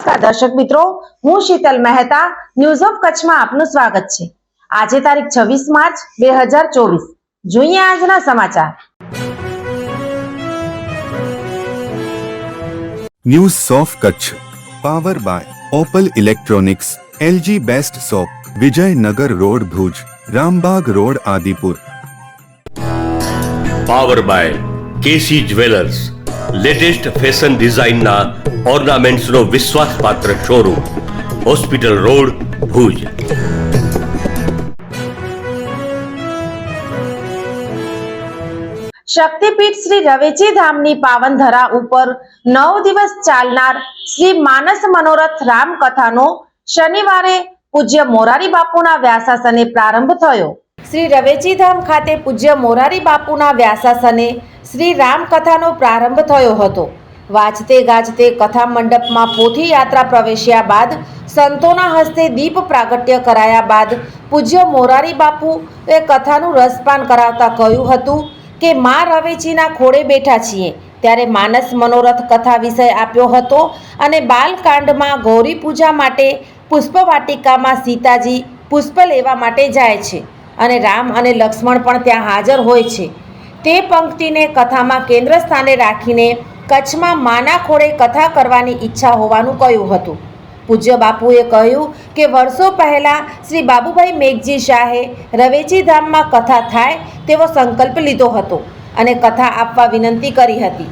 નમસ્કાર દર્શક મિત્રો હું શીતલ મહેતા ન્યૂઝ ઓફ કચ્છમાં આપનું સ્વાગત છે. આજે તારીખ છવ્વીસ માર્ચ બે હજાર ચોવીસ. જોઈએ આજના સમાચાર. News of Kutch. Power by Opal electronics LG best shop Vijaynagar road Bhuj Rambag road Adipur power by KC jewellers latest fashion ડિઝાઇનના ઓર્નામેન્ટ્સનો વિશ્વાસપાત્ર શોરૂમ હોસ્પિટલ રોડ ભુજ. શક્તિપીઠ શ્રી રવેચી ધામની પાવન ધરા ઉપર નવ દિવસ ચાલનાર શ્રી માનસ મનોરથ રામ કથાનો શનિવારે પૂજ્ય મોરારી બાપુના વ્યાસાસને પ્રારંભ થયો. શ્રી રવેચી ધામ ખાતે પૂજ્ય મોરારી બાપુના વ્યાસાસને શ્રી રામકથાનો પ્રારંભ થયો હતો. વાંચતે ગાજતે કથા મંડપમાં પોથી યાત્રા પ્રવેશ્યા બાદ સંતોના હસ્તે દીપ પ્રાગટ્ય કરાયા બાદ પૂજ્ય મોરારી બાપુ એ કથાનું રસપાન કરાવતા કહ્યું હતું કે, મા રવેચીના ખોળે બેઠા છીએ. ત્યારે માનસ મનોરથ કથા વિષય આપ્યો હતો અને બાલકાંડમાં ગૌરી પૂજા માટે પુષ્પવાટિકામાં સીતાજી પુષ્પ લેવા માટે જાય છે અને રામ અને લક્ષ્મણ પણ ત્યાં હાજર હોય છે. તે પંક્તિને કથામાં કેન્દ્ર સ્થાને રાખીને કચ્છમાં માના ખોળે કથા કરવાની ઈચ્છા હોવાનું કહ્યું હતું. પૂજ્ય બાપુએ કહ્યું કે વર્ષો પહેલાં શ્રી બાબુભાઈ મેઘજી શાહે રવેચી ધામમાં કથા થાય તેવો સંકલ્પ લીધો હતો અને કથા આપવા વિનંતી કરી હતી.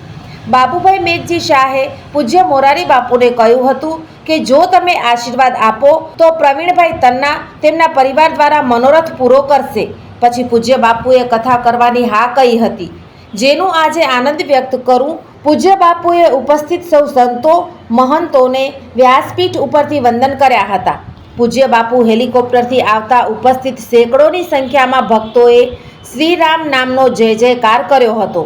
બાબુભાઈ મેઘજી શાહે પૂજ્ય મોરારી બાપુને કહ્યું હતું કે જો તમે આશીર્વાદ આપો તો પ્રવીણભાઈ તન્ના તેમના પરિવાર દ્વારા મનોરથ પૂરો કરશે. પછી પૂજ્ય બાપુએ કથા કરવાની હા કહી હતી. જેનું આજે આનંદ વ્યક્ત કરું, પૂજ્ય બાપુએ ઉપસ્થિત સૌ સંતો, મહંતોને વ્યાસપીઠ ઉપરથી વંદન કર્યા હતા. પૂજ્ય બાપુ હેલિકોપ્ટરથી આવતા ઉપસ્થિત સેંકડોની સંખ્યામાં ભક્તોએ શ્રીરામ નામનો જય જયકાર કર્યો હતો.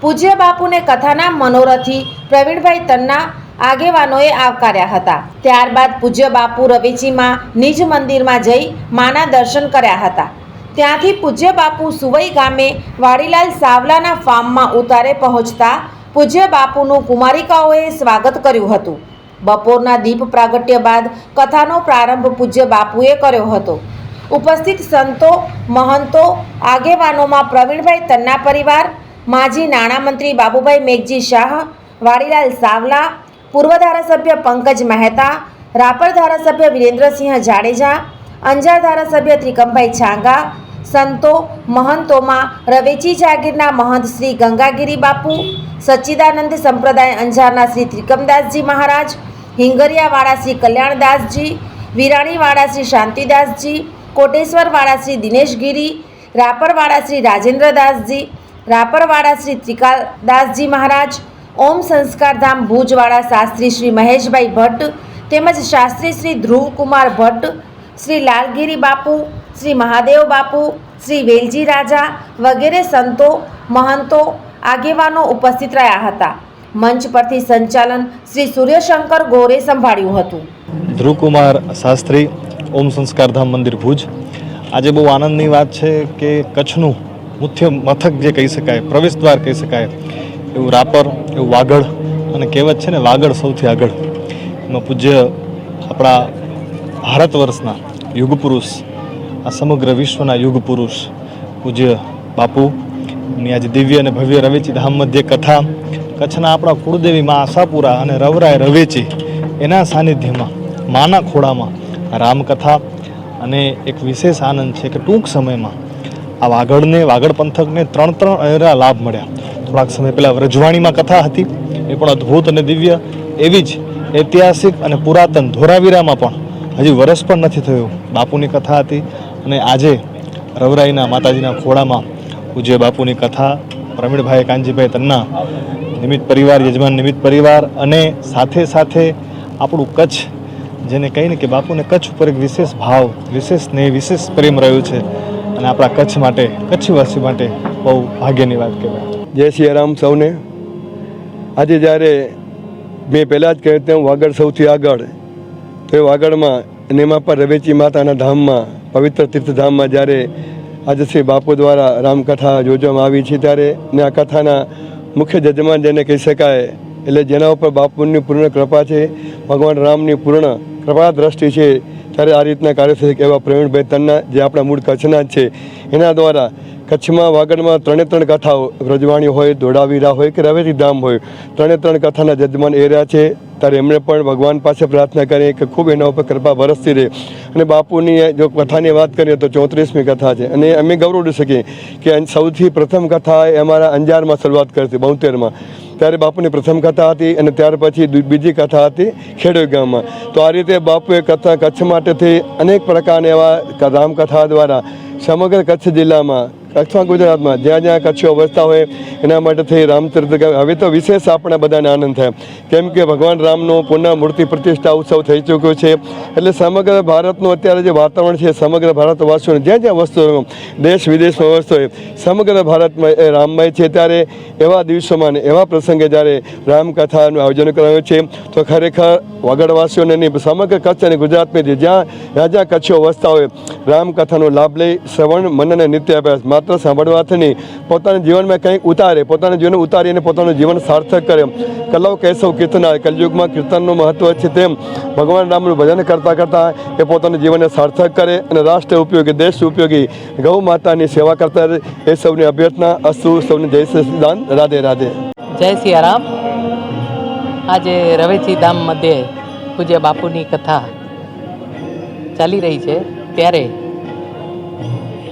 પૂજ્ય બાપુને કથાના મનોરથી પ્રવીણભાઈ તન્ના આગેવાનોએ આવકાર્યા હતા. ત્યારબાદ પૂજ્ય બાપુ રવેચીમાં નિજ મંદિરમાં જઈ માના દર્શન કર્યા હતા. ત્યાંથી પૂજ્ય બાપુ સુવઈ ગામે વાડીલાલ સાવલાના ફાર્મમાં ઉતારે પહોંચતા પૂજ્ય બાપુનું કુમારિકાઓએ સ્વાગત કર્યું હતું. બપોરના દીપ પ્રાગટ્ય બાદ કથાનો પ્રારંભ પૂજ્ય બાપુએ કર્યો હતો. ઉપસ્થિત સંતો, મહંતો, આગેવાનોમાં પ્રવીણભાઈ તન્ના પરિવાર, માજી નાણામંત્રી બાબુભાઈ મેઘજી શાહ, વાડીલાલ સાવલા, પૂર્વ ધારાસભ્ય પંકજ મહેતા, રાપર ધારાસભ્ય વિરેન્દ્રસિંહ જાડેજા, અંજાર ધારાસભ્ય ત્રિકમભાઈ છાંગા સંતો મહંતોમાં રવેચી જાગીરના મહંત શ્રી ગંગાગીરી બાપુ, સચ્ચિદાનંદ સંપ્રદાય અંજારના શ્રી ત્રિકમદાસજી મહારાજ, હિંગરિયાવાળા શ્રી કલ્યાણદાસજી, વિરાણીવાળા શ્રી શાંતિદાસજી, કોટેશ્વરવાળા શ્રી દિનેશગીરી, રાપરવાળા શ્રી રાજેન્દ્રદાસજી, રાપરવાળા શ્રી ત્રિકાલદાસજી મહારાજ, ઓમ સંસ્કારધામ ભુજવાળા શાસ્ત્રી શ્રી મહેશભાઈ ભટ્ટ, તેમજ શાસ્ત્રી શ્રી ધ્રુવકુમાર ભટ્ટ, શ્રી લાલગીરી બાપુ શ્રી મહાદેવ બાપુ, શ્રી વેલજી રાજા વગેરે સંતો, મહંતો, આગેવાનો ઉપસ્થિત રહ્યા હતા. મંચ પરથી સંચાલન શ્રી સૂર્યશંકર ગોરે સંભાળ્યું હતું. ધ્રુવકુમાર શાસ્ત્રી, ઓમ સંસ્કારધામ મંદિર ભુજ. આજે બહુ આનંદની વાત છે કે કચ્છનું મુખ્ય મથક જે કહી શકાય, પ્રવેશ દ્વાર કહી શકાય, એવું રાપર, એવું વાગડ અને કહેવત છે ને, વાગડ સૌથી આગળ. એમાં પૂજ્ય આપણા ભારત વર્ષના યુગ પુરુષ આ સમગ્ર વિશ્વના યુગ પુરુષ પૂજ્ય બાપુ ની આજે દિવ્ય અને ભવ્ય રવેચી ધામ મધ્ય કથા, કચ્છના આપણા કુળદેવી માં આશાપુરા અને રવરાય રવેચી, એના સાનિધ્યમાં, માના ખોળામાં રામકથા અને એક વિશેષ આનંદ છે કે ટૂંક સમયમાં આ વાગડને વાગડ પંથકને ત્રણ ત્રણ અનેરા લાભ મળ્યા. થોડાક સમય પહેલાં વ્રજવાણીમાં કથા હતી, એ પણ અદ્ભુત અને દિવ્ય એવી જ ઐતિહાસિક અને પુરાતન ધોરાવીરામાં પણ હજી વરસ પણ નથી થયું. બાપુની કથા હતી અને આજે રવરાઈના માતાજીના ખોળામાં પૂજ્ય બાપુની કથા, પ્રવીણભાઈ કાનજીભાઈ તન્ના, નિમિત્ત પરિવાર, યજમાન નિમિત્ત પરિવાર અને સાથે સાથે આપણું કચ્છ, જેને કહીને કે બાપુને કચ્છ ઉપર એક વિશેષ ભાવ, વિશેષ સ્નેહ, વિશેષ પ્રેમ રહ્યું છે. અને આપણા કચ્છ માટે, કચ્છવાસી માટે બહુ ભાગ્યની વાત કહેવાય. જય શ્રી રામ સૌને. આજે જ્યારે મેં પહેલાં જ કહ્યું તેમ વાગડ સૌથી આગળ, તો એ વાગડમાં અને એમાં પણ રવેચી માતાના ધામમાં પવિત્ર તીર્થધામમાં જ્યારે આજે શ્રી બાપુ દ્વારા રામકથા યોજવામાં આવી છે, ત્યારે ને આ કથાના મુખ્ય જજમાન જેને કહી શકાય, એટલે જેના ઉપર બાપુની પૂર્ણ કૃપા છે, ભગવાન રામની પૂર્ણ કૃપા દ્રષ્ટિ છે ત્યારે આ રીતના કાર્ય થશે કે એવા પ્રવીણભાઈ તન્ના જે આપણા મૂળ કચ્છના છે, એના દ્વારા કચ્છમાં વાગડમાં ત્રણે ત્રણ કથાઓ રજવાણી હોય, ધોળાવીરા હોય કે રવેરી ધામ હોય, ત્રણે ત્રણ કથાના જજમાન એ રહ્યા છે. ત્યારે એમણે પણ ભગવાન પાસે પ્રાર્થના કરી કે ખૂબ એના ઉપર કૃપા વરસતી રહે. અને બાપુની જો કથાની વાત કરીએ તો ચોત્રીસમી કથા છે. અને અમે ગૌરવ શકીએ કે સૌથી પ્રથમ કથા એ અમારા અંજારમાં શરૂઆત કરી હતી, બોતેરમાં. ત્યારે બાપુની પ્રથમ કથા હતી અને ત્યાર પછી બીજી કથા હતી ખેડોઈ ગામમાં. તો આ રીતે બાપુએ કથા કચ્છ માટેથી અનેક પ્રકારના એવા રામકથા દ્વારા સમગ્ર કચ્છ જિલ્લામાં કચ્છમાં ગુજરાતમાં જ્યાં જ્યાં કચ્છીઓ વસતા હોય, એના માટે થઈ રામચરિત્ર. હવે તો વિશેષ આપણા બધાને આનંદ થાય. કેમ કે ભગવાન રામનો પુનઃ મૂર્તિ પ્રતિષ્ઠા ઉત્સવ થઈ ચૂક્યો છે. એટલે સમગ્ર ભારતનું અત્યારે જે વાતાવરણ છે, સમગ્ર ભારતવાસીઓને જ્યાં જ્યાં વસ્તુ દેશ વિદેશમાં વસ્તુ હોય, સમગ્ર ભારતમાં એ રામમય છે. ત્યારે એવા દિવસોમાં ને એવા પ્રસંગે જ્યારે રામકથાનું આયોજન કરાયું છે, તો ખરેખર વગડવાસીઓને નહીં સમગ્ર કચ્છ અને ગુજરાતમાં જ્યાં જ્યાં કચ્છીઓ વસતા હોય, રામકથાનો લાભ લઈ શ્રવણ, મન અને નિત્ય અભ્યાસ માત્ર સાંભળવાથી પોતાના જીવનમાં કંઈક ઉતારે, પોતાના જીવન ઉતારીને પોતાનું જીવન સાર્થક કરે. કલાવ કેશવ કીર્તના કલયુગમાં કીર્તનનું મહત્વ છે તેમ ભગવાન રામનું ભજન કરતાં કરતાં એ પોતાનું જીવનને સાર્થક કરે અને રાષ્ટ્ર ઉપયોગી, દેશ ઉપયોગી, ગૌ માતાની સેવા કરતા એ સૌની અભ્યર્થના અસ્તુ, સૌને જય શ્રી દાન રાધે રાધે. જય સિયારામ આજે રવેચી ધામ મધ્યે પૂજ્ય બાપુની કથા ચાલી રહી છે. ત્યારે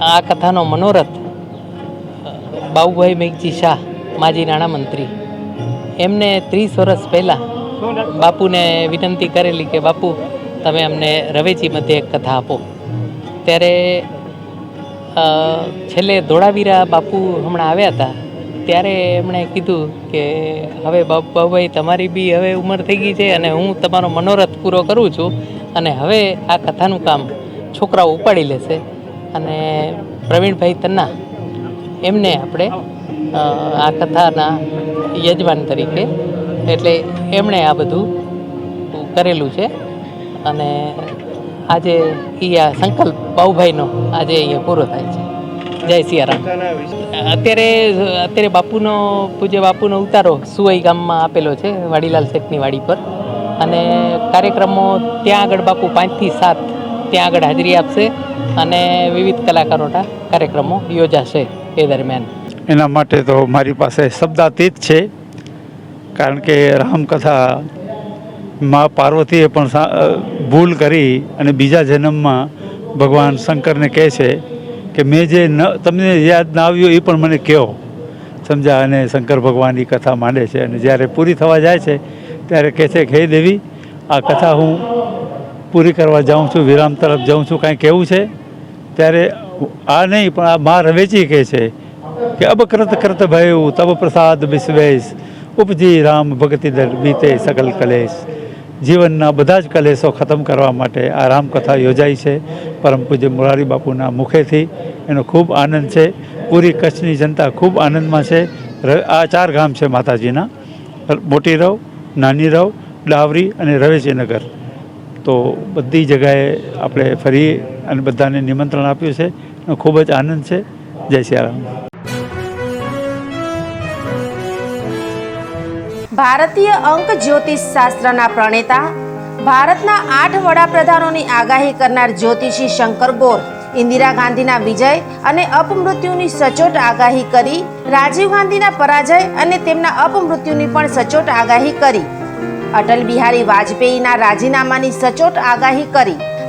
આ કથાનો મનોરથ બાબુભાઈ મેઘજી શાહ, માજી નાણામંત્રી. એમને ત્રીસ વર્ષ પહેલાં બાપુને વિનંતી કરેલી કે, બાપુ, તમે અમને રવેચી મધ્ય એક કથા આપો. ત્યારે છેલ્લે ધોળાવીરા બાપુ હમણાં આવ્યા હતા. ત્યારે એમણે કીધું કે, હવે બાબુભાઈ, તમારી બી હવે ઉંમર થઈ ગઈ છે અને હું તમારો મનોરથ પૂરો કરું છું અને હવે આ કથાનું કામ છોકરાઓ ઉપાડી લેશે. અને પ્રવીણભાઈ તન્ના એમને આપણે આ કથાના યજમાન તરીકે, એટલે એમણે આ બધું કરેલું છે. અને આજે એ આ સંકલ્પ બાઉભાઈનો આજે અહીંયા પૂરો થાય છે. જય સિયારામ. અત્યારે અત્યારે બાપુનો, પૂજ્ય બાપુનો ઉતારો સુવઈ ગામમાં આપેલો છે, વાડીલાલ શેખની વાડી પર. અને કાર્યક્રમો ત્યાં આગળ બાપુ પાંચથી સાત ત્યાં આગળ હાજરી આપશે. અને વિવિધ કલાકારોના કાર્યક્રમો યોજાશે. એ દરમિયાન? એના માટે તો મારી પાસે શબ્દાતીત છે, કારણ કે રામકથા મા પાર્વતીએ પણ ભૂલ કરી અને બીજા જન્મમાં ભગવાન શંકરને કહે છે કે મેં જે ન, તમને યાદ ના આવ્યું એ પણ મને કહો. સમજા, અને શંકર ભગવાનની કથા માંડે છે અને જ્યારે પૂરી થવા જાય છે, ત્યારે કહે છે કે, હે દેવી, આ કથા હું પૂરી કરવા જાઉં છું, વિરામ તરફ જાઉં છું, કાંઈ કહેવું છે? ત્યારે આ નહીં, પણ આ મા વેચી કહે છે કે અબ કૃત કૃત ભયું, તબ પ્રસાદ વિશ્વેશ, ઉપજી રામ ભક્તિ દર બીતે સકલ કલેશ. જીવનના બધા જ કલેશો ખતમ કરવા માટે આ રામકથા યોજાઈ છે. પરમ પૂજ્ય મોરારી બાપુના મુખેથી એનો ખૂબ આનંદ છે. પૂરી કચ્છની જનતા ખૂબ આનંદમાં છે. આ ચાર ગામ છે માતાજીના. મોટી રવ, નાની રવ, ડાવરી અને રવેચીનગર તો બધી જગાએ આપણે ફરી અને બધાને નિમંત્રણ આપ્યું છે. ખૂબ જ આનંદ છે. જય સિયારામ. ભારતીય અંક જ્યોતિષ શાસ્ત્રના પ્રણેતા, ભારતના આઠ વડાપ્રધાનોની આગાહી કરનાર જ્યોતિષી શંકર ગોર, ઇન્દિરા ગાંધીના વિજય અને અપમૃત્યુની સચોટ આગાહી કરી, રાજીવ ગાંધીના પરાજય અને તેમના અપમૃત્યુની પણ સચોટ આગાહી કરી. અટલ બિહારી વાજપેયીના રાજીનામાની સચોટ આગાહી કરી.